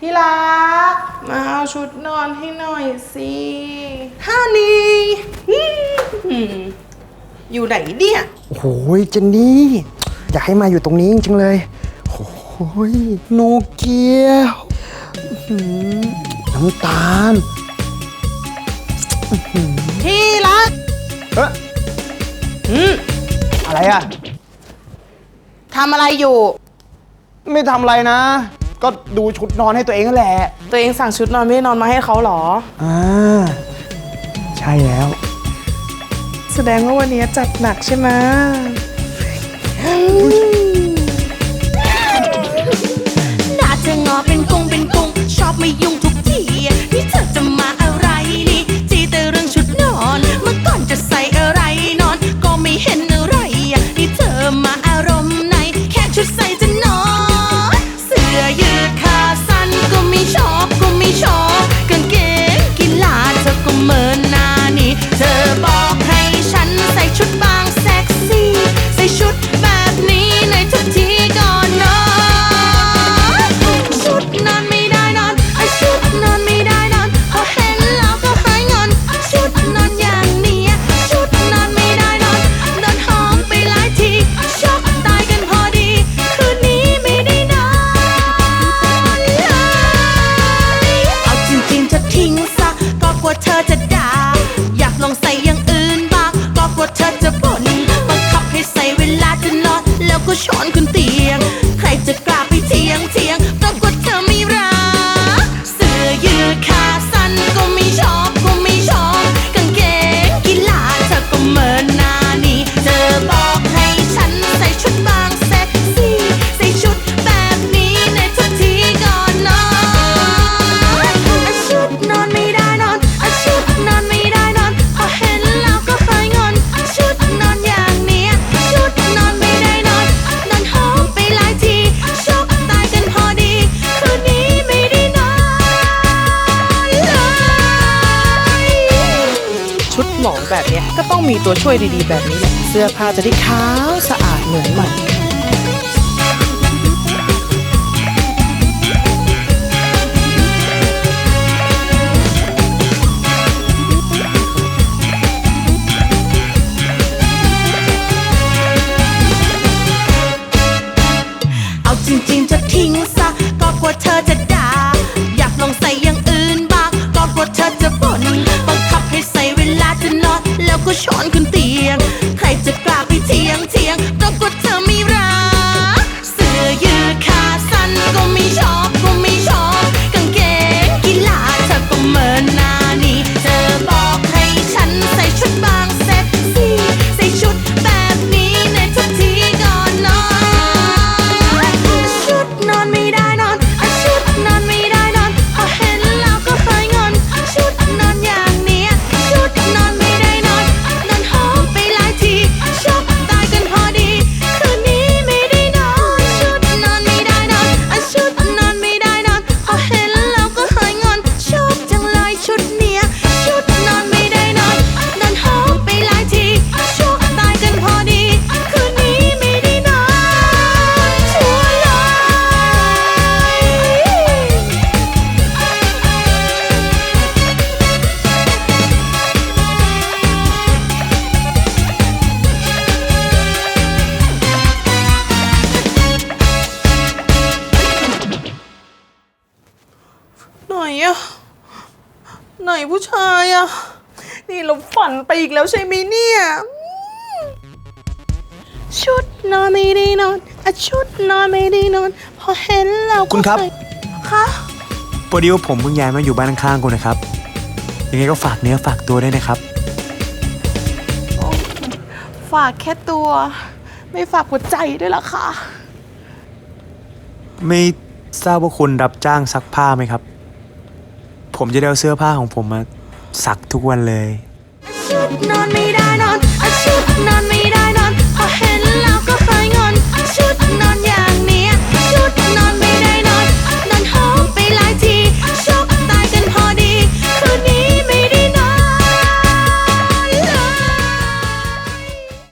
ที่รัก มาเอาชุดนอนให้หน่อยสิฮันนี่อยู่ไหนเนี่ย โอ้ยเจนนี่อยากให้มาอยู่ตรงนี้จริงๆเลย โอ้ยโนเกียน้ำตาลที่รักเอ๊อืมอะไรอะ ทำอะไรอยู่ ไม่ทำอะไรนะ ก็ดูชุดนอนให้ตัวเองแหละตัวเองสั่งชุดนอนไม่ได้นอนมาให้เขาเหรอ อ่าใช่แล้ว แสดงว่าวันนี้จัดหนักใช่ไหม ช้อนคุณตี หมอมแบบนี้ก็ต้องมีตัวช่วยดีๆแบบนี้แหละเสื้อผ้าจะได้ขาวสะอาดเหมือนใหม่ ไหนอะไหนผู้ชายอะนี่เราฝันไปอีกแล้วใช่ไหมเนี่ยชุดนอนไม่ได้นอนอะชุดนอนไม่ได้นอน พอเห็นเราก็คุณครับ ค่ะพอดีว่าผมเพิ่งย้ายมาอยู่บ้านข้างๆคุณนะครับ ยังไงก็ฝากเนื้อฝากตัวได้นะครับ ฝากแค่ตัว ไม่ฝากหัวใจด้วยล่ะค่ะ ไม่ทราบว่าคุณรับจ้างซักผ้าไหมครับ ผมจะเดาเสื้อผ้าของผมมาซักทุกวันเลย นอนไม่ได้นอนอชุดนอนไม่ได้